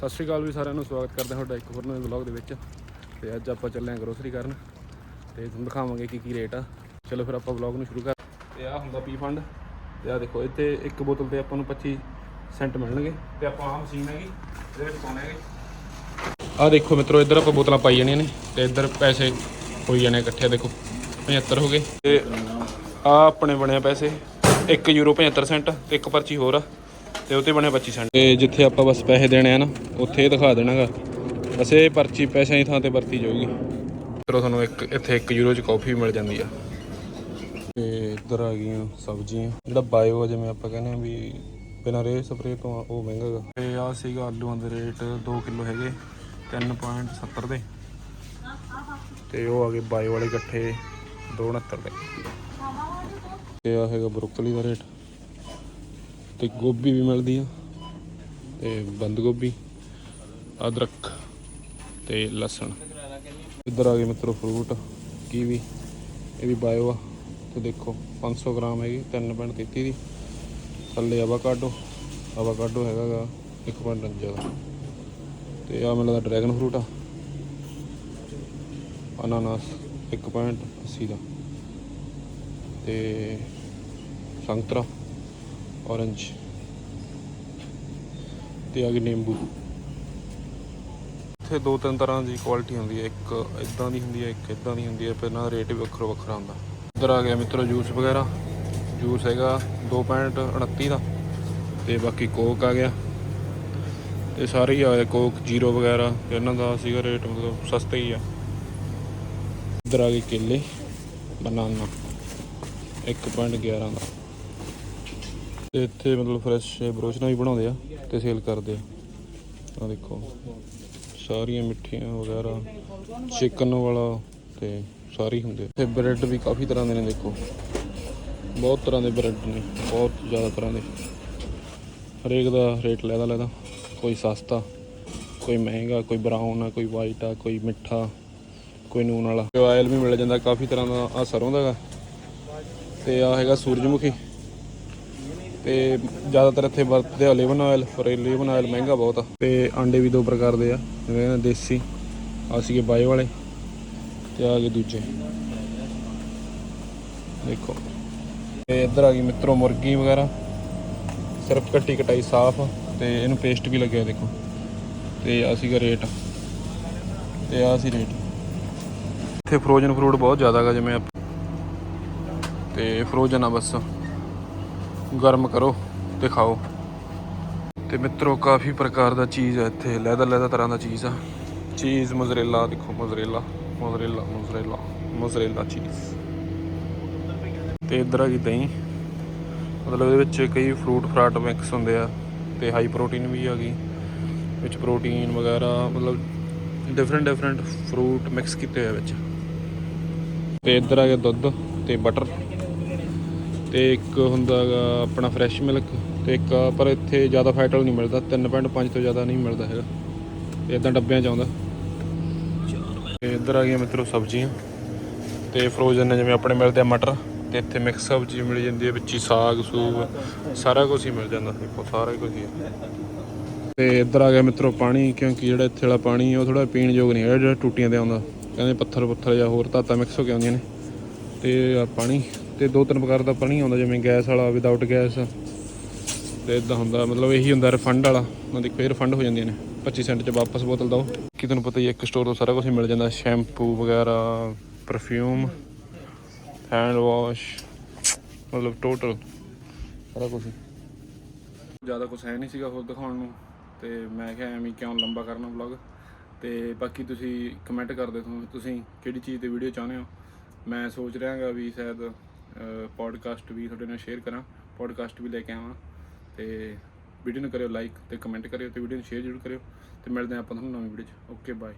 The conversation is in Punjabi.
ਸਤਿ ਸ਼੍ਰੀ ਅਕਾਲ ਵੀ ਸਾਰਿਆਂ ਨੂੰ, ਸਵਾਗਤ ਕਰਦੇ ਹਾਂ ਤੁਹਾਡਾ ਇੱਕ ਹੋਰ ਨਵੇਂ ਵਲੌਗ ਦੇ ਵਿੱਚ। ਤੇ ਅੱਜ ਆਪਾਂ ਚੱਲੇ ਹਾਂ ਗਰੋਸਰੀ ਕਰਨ ਤੇ ਤੁਹਾਨੂੰ ਦਿਖਾਵਾਂਗੇ ਕੀ ਕੀ ਰੇਟ ਆ। ਚਲੋ ਫਿਰ ਆਪਾਂ ਵਲੌਗ ਨੂੰ ਸ਼ੁਰੂ ਕਰ ਤੇ ਆ ਹੁੰਦਾ ਪੀ ਫੰਡ। ਤੇ ਆ ਦੇਖੋ, ਇੱਥੇ ਇੱਕ ਬੋਤਲ ਤੇ ਆਪਾਂ ਨੂੰ 25 ਸੈਂਟ ਮਿਲਣਗੇ। ਤੇ ਆਪਾਂ ਆਹ ਮਸ਼ੀਨ ਹੈਗੀ, ਇਹਦੇ ਵਿੱਚ ਪਾਉਣੇ ਹੈਗੇ। ਆ ਦੇਖੋ ਮਿੱਤਰੋ, ਇੱਧਰ ਆਪਾਂ ਬੋਤਲਾਂ ਪਾਈ ਜਾਣੀਆਂ ਨੇ ਤੇ ਇੱਧਰ ਪੈਸੇ ਹੋਈ ਜਾਣੇ ਇਕੱਠੇ, ਦੇਖੋ 75 ਹੋ ਗਏ। ਤੇ ਆ ਆਪਣੇ ਬਣਿਆ ਪੈਸੇ 1 ਯੂਰੋ 75 ਸੈਂਟ, ਤੇ ਇੱਕ ਪਰਚੀ ਹੋਰ ਆ। ਤੇ ਉੱਤੇ ਬਣਿਆ 25 ਸੈਂਟ ਤੇ ਜਿੱਥੇ ਆਪਾਂ ਬਸ ਪੈਸੇ ਦੇਣੇ ਆ ਨਾ, ਉੱਥੇ ਇਹ ਦਿਖਾ ਦੇਣਾਗਾ। ਬਸ ਇਹ ਪਰਚੀ ਪੈਸਿਆਂ ਦੀ ਥਾਂ ਤੇ ਵਰਤੀ ਜਾਊਗੀ। ਫਿਰ ਤੁਹਾਨੂੰ ਇੱਕ, ਇੱਥੇ 1 ਯੂਰੋ ਚ ਕਾਫੀ ਮਿਲ ਜਾਂਦੀ ਆ। ਤੇ ਇੱਧਰ ਆ ਗਈਆਂ ਸਬਜ਼ੀਆਂ। ਜਿਹੜਾ ਬਾਇਓ ਜਿਵੇਂ ਆਪਾਂ ਕਹਿੰਦੇ ਆ ਵੀ ਬਿਨਾਂ ਰੇ ਸਪਰੇ ਤੋਂ ਉਹ ਮਹਿੰਗਾ ਗਾ। ਤੇ ਆ ਸੀਗਾ ਆਲੂਆਂ ਦੇ ਰੇਟ 2 ਕਿਲੋ ਹੈਗੇ 3.70 ਦੇ। ਤੇ ਉਹ ਆ ਗਏ ਬਾਇਓ ਵਾਲੇ ਇਕੱਠੇ 2.69 ਦੇ। ਤੇ ਆ ਹੈਗਾ ਬਰੋਕਲੀ ਦਾ ਰੇਟ ਤੇ ਗੋਭੀ ਵੀ ਮਿਲਦੀ ਆ ਤੇ ਬੰਦ ਗੋਭੀ, ਅਦਰਕ ਤੇ ਲਸਣ। ਇੱਧਰ ਆ ਗਏ ਮਿੱਤਰੋ ਫਰੂਟ ਕੀਵੀ, ਇਹ ਵੀ ਬਾਇਓ ਆ। ਤੇ ਦੇਖੋ 500 ਗ੍ਰਾਮ ਹੈਗੀ 3.33 ਦੀ। ਥੱਲੇ ਆਵਾਕਾਡੋ ਆਵਾਕਾਡੋ ਹੈਗਾ ਗਾ 1.49 ਦਾ। ਤੇ ਆ ਮਿਲਦਾ ਡਰੈਗਨ ਫਰੂਟ ਆ। ਅਨਾਨਾਸ 1.80 ਦਾ। ਤੇ ਸੰਤਰਾ। ਔਰੰਜ ਤੇ ਆ ਗਈ ਨਿੰਬੂ। ਇੱਥੇ ਦੋ ਤਿੰਨ ਤਰ੍ਹਾਂ ਦੀ ਕੁਆਲਿਟੀ ਹੁੰਦੀ ਹੈ। ਇੱਕ ਇਦਾਂ ਦੀ ਹੁੰਦੀ ਹੈ, ਇੱਕ ਇਦਾਂ ਦੀ ਹੁੰਦੀ ਹੈ। ਫਿਰ ਇਹਨਾਂ ਦਾ ਰੇਟ ਵੀ ਵੱਖਰਾ ਵੱਖਰਾ ਹੁੰਦਾ। ਇੱਧਰ ਆ ਗਿਆ ਮਿੱਤਰੋ ਜੂਸ ਵਗੈਰਾ। ਜੂਸ ਹੈਗਾ 2.29 ਦਾ। ਤੇ ਬਾਕੀ ਕੋਕ ਆ ਗਿਆ। ਤੇ ਸਾਰੇ ਹੀ ਆਏ ਕੋਕ, ਜ਼ੀਰੋ ਵਗੈਰਾ। ਇਹਨਾਂ ਦਾ ਸੀਗਾ ਰੇਟ ਮਤਲਬ ਸਸਤੇ ਹੀ ਆ। ਇੱਧਰ ਆ ਗਏ ਕੇਲੇ। ਬਨਾਨਾ। 1.11 ਦਾ। ਤੇ ਇੱਥੇ ਮਤਲਬ ਫਰੈਸ਼ ਬਰੋਸ਼ਨਾ ਵੀ ਬਣਾਉਂਦੇ ਆ ਤੇ ਸੇਲ ਕਰਦੇ ਆ। ਆ ਦੇਖੋ, ਸਾਰੀਆਂ ਮਿੱਠੀਆਂ ਵਗੈਰਾ ਚਿਕਨ ਵਾਲਾ ਤੇ ਸਾਰੇ ਹੀ ਹੁੰਦੇ ਤੇ ਬ੍ਰੈਡ ਵੀ ਕਾਫੀ ਤਰ੍ਹਾਂ ਦੇ ਨੇ ਦੇਖੋ। ਬਹੁਤ ਤਰ੍ਹਾਂ ਦੇ ਬ੍ਰੈਡ ਨੇ, ਬਹੁਤ ਜ਼ਿਆਦਾ ਤਰ੍ਹਾਂ ਦੇ। ਹਰੇਕ ਦਾ ਰੇਟ ਲੈਦਾ ਲੈਦਾ, ਕੋਈ ਸਸਤਾ, ਕੋਈ ਮਹਿੰਗਾ, ਕੋਈ ਬਰਾਊਨ ਆ, ਕੋਈ ਵਾਈਟ ਆ, ਕੋਈ ਮਿੱਠਾ, ਕੋਈ ਨੂਨ ਵਾਲਾ। ਆਇਲ ਵੀ ਮਿਲ ਜਾਂਦਾ, ਕਾਫੀ ਤਰ੍ਹਾਂ ਦਾ ਆ ਸਰੋਂ ਦਾ ਗਾ ਤੇ ਆ ਹੈਗਾ ਸੂਰਜਮੁਖੀ। ਤੇ ਜ਼ਿਆਦਾਤਰ ਇੱਥੇ ਵਰਤਦੇ ਆ ਲਿਵਨ ਆਇਲ ਪਰ ਇਹ ਆਇਲ ਮਹਿੰਗਾ ਬਹੁਤ ਆ। ਤੇ ਆਂਡੇ ਵੀ ਦੋ ਪ੍ਰਕਾਰ ਦੇ ਆ, ਜਿਵੇਂ ਕਹਿੰਦੇ ਦੇਸੀ ਆ ਸੀਗੇ ਬਾਏ ਵਾਲੇ, ਤੇ ਆ ਗਏ ਦੂਜੇ। ਦੇਖੋ। ਤੇ ਇੱਧਰ ਆ ਗਈ ਮਿੱਤਰੋ ਮੁਰਗੀ ਵਗੈਰਾ। ਸਿਰਫ ਕੱਟੀ ਕਟਾਈ ਸਾਫ਼, ਤੇ ਇਹਨੂੰ ਪੇਸਟ ਵੀ ਲੱਗਿਆ ਦੇਖੋ। ਤੇ ਆ ਸੀਗਾ ਰੇਟ ਤੇ ਆ ਸੀ ਰੇਟ ਇੱਥੇ ਫਰੋਜ਼ਨ ਫਰੂਟ ਬਹੁਤ ਜ਼ਿਆਦਾ ਹੈਗਾ ਜਿਵੇਂ ਆਪ- ਤੇ ਫਰੋਜ਼ਨ ਆ ਬਸ। ਗਰਮ ਕਰੋ ਤੇ ਖਾਓ। ਤੇ ਮਿੱਤਰੋ, ਕਾਫੀ ਪ੍ਰਕਾਰ ਦਾ ਚੀਜ਼ ਹੈ ਇੱਥੇ। ਲੈਦਾ ਲੈਦਾ ਤਰ੍ਹਾਂ ਦਾ ਚੀਜ਼ ਆ। ਚੀਜ਼ ਮੋਜ਼ਰੇਲਾ, ਦੇਖੋ, ਮੋਜ਼ਰੇਲਾ ਮੋਜ਼ਰੇਲਾ ਮੋਜ਼ਰੇਲਾ ਮੋਜ਼ਰੇਲਾ ਚੀਜ਼। ਤੇ ਇੱਧਰ ਆ ਗਈ ਦਹੀਂ। ਮਤਲਬ ਇਹਦੇ ਵਿੱਚ ਕਈ ਫਰੂਟ ਫਰਾਟ ਮਿਕਸ ਹੁੰਦੇ ਆ ਤੇ ਹਾਈ ਪ੍ਰੋਟੀਨ ਵੀ ਆ ਗਈ। ਵਿੱਚ ਪ੍ਰੋਟੀਨ ਵਗੈਰਾ, ਮਤਲਬ ਡਿਫਰੈਂਟ ਡਿਫਰੈਂਟ ਫਰੂਟ ਮਿਕਸ ਕੀਤੇ ਹੋਏ ਵਿੱਚ। ਤੇ ਇੱਧਰ ਆ ਗਿਆ ਦੁੱਧ ਤੇ ਬਟਰ ਤੇ ਇੱਕ ਹੁੰਦਾ ਹੈਗਾ ਆਪਣਾ ਫਰੈਸ਼ ਮਿਲਕ ਤੇ ਇੱਕ ਪਰ ਇੱਥੇ ਜ਼ਿਆਦਾ ਫੈਟ ਵਾਲਾ ਨਹੀਂ ਮਿਲਦਾ 3.5 ਤੋਂ ਜ਼ਿਆਦਾ ਨਹੀਂ ਮਿਲਦਾ ਹੈਗਾ। ਤੇ ਇਦਾਂ ਡੱਬਿਆਂ ਚ ਆਉਂਦਾ। ਤੇ ਇੱਧਰ ਆ ਗਈਆਂ ਮਿੱਤਰੋ ਸਬਜ਼ੀਆਂ। ਤੇ ਫਰੋਜ਼ਨ ਨੇ ਜਿਵੇਂ ਆਪਣੇ ਮਿਲਦੇ ਆ ਮਟਰ, ਤੇ ਇੱਥੇ ਮਿਕਸ ਸਬਜ਼ੀ ਮਿਲ ਜਾਂਦੀ ਹੈ, ਵਿੱਚ ਹੀ ਸਾਗ ਸੂਗ ਸਾਰਾ ਕੁਝ ਹੀ ਮਿਲ ਜਾਂਦਾ। ਦੇਖੋ, ਸਾਰਾ ਕੁਝ ਹੀ ਹੈ। ਤੇ ਇੱਧਰ ਆ ਗਿਆ ਮਿੱਤਰੋ ਪਾਣੀ, ਕਿਉਂਕਿ ਜਿਹੜਾ ਇੱਥੇ ਵਾਲਾ ਪਾਣੀ ਉਹ ਥੋੜਾ ਪੀਣ ਯੋਗ ਨਹੀਂ ਹੈਗਾ, ਜਿਹੜਾ ਟੂਟੀਆਂ ਤੇ ਆਉਂਦਾ। ਕਹਿੰਦੇ ਪੱਥਰ ਪੁੱਥਰ ਜਾਂ ਹੋਰ ਧਾਤਾਂ ਮਿਕਸ ਹੋ ਕੇ ਆਉਂਦੀਆਂ ਨੇ। ਤੇ ਪਾਣੀ। ਤੇ ਦੋ ਤਿੰਨ ਪ੍ਰਕਾਰ ਦਾ ਪਾਣੀ ਆਉਂਦਾ ਜਿਵੇਂ ਗੈਸ ਵਾਲਾ ਵਿਦਆਊਟ ਗੈਸ ਤੇ ਇਦਾਂ ਹੁੰਦਾ ਮਤਲਬ ਇਹੀ ਹੁੰਦਾ ਰਿਫੰਡ ਵਾਲਾ। ਉਹਨਾਂ ਦੀ ਫੇਰ ਰਿਫੰਡ ਹੋ ਜਾਂਦੀਆਂ ਨੇ। 25 ਸੈਂਟ ਚ ਵਾਪਸ ਬੋਤਲ ਦਿਓ। ਕਿ ਤੁਹਾਨੂੰ ਪਤਾ ਹੀ ਹੈ, ਇੱਕ ਸਟੋਰ ਤੋਂ ਸਾਰਾ ਕੁਝ ਮਿਲ ਜਾਂਦਾ। ਸ਼ੈਂਪੂ ਵਗੈਰਾ ਪਰਫਿਊਮ ਹੈਂਡ ਵਾਸ਼ ਮਤਲਬ ਟੋਟਲ ਸਾਰਾ ਕੁਝ ਜ਼ਿਆਦਾ ਕੁਝ ਹੈ ਨਹੀਂ ਸੀਗਾ ਹੋਰ ਦਿਖਾਉਣ ਨੂੰ। ਤੇ ਮੈਂ ਕਿਹਾ ਐਵੇਂ ਕਿਉਂ ਲੰਬਾ ਕਰਨਾ ਵਲੌਗ ਤੇ ਬਾਕੀ ਤੁਸੀਂ ਕਮੈਂਟ ਕਰਦੇ ਹੋ ਤੁਸੀਂ ਕਿਹੜੀ ਚੀਜ਼ ਤੇ ਵੀਡੀਓ ਚਾਹੁੰਦੇ ਹੋ? ਮੈਂ ਸੋਚ ਰਿਹਾਗਾ ਵੀ ਸ਼ਾਇਦ ਪੋਡਕਾਸਟ ਵੀ ਤੁਹਾਡੇ ਨਾਲ ਸ਼ੇਅਰ ਕਰਾਂ ਪੋਡਕਾਸਟ ਵੀ ਲੈ ਕੇ ਆਵਾਂ ਤੇ ਵੀਡੀਓ ਨੂੰ ਕਰਿਓ ਲਾਈਕ ਤੇ ਕਮੈਂਟ ਕਰਿਓ ਤੇ ਵੀਡੀਓ ਨੂੰ ਸ਼ੇਅਰ ਜ਼ਰੂਰ ਕਰਿਓ ਤੇ ਮਿਲਦੇ ਹਾਂ ਆਪਾਂ ਤੁਹਾਨੂੰ ਨਵੀਂ ਵੀਡੀਓ 'ਚ। Okay bye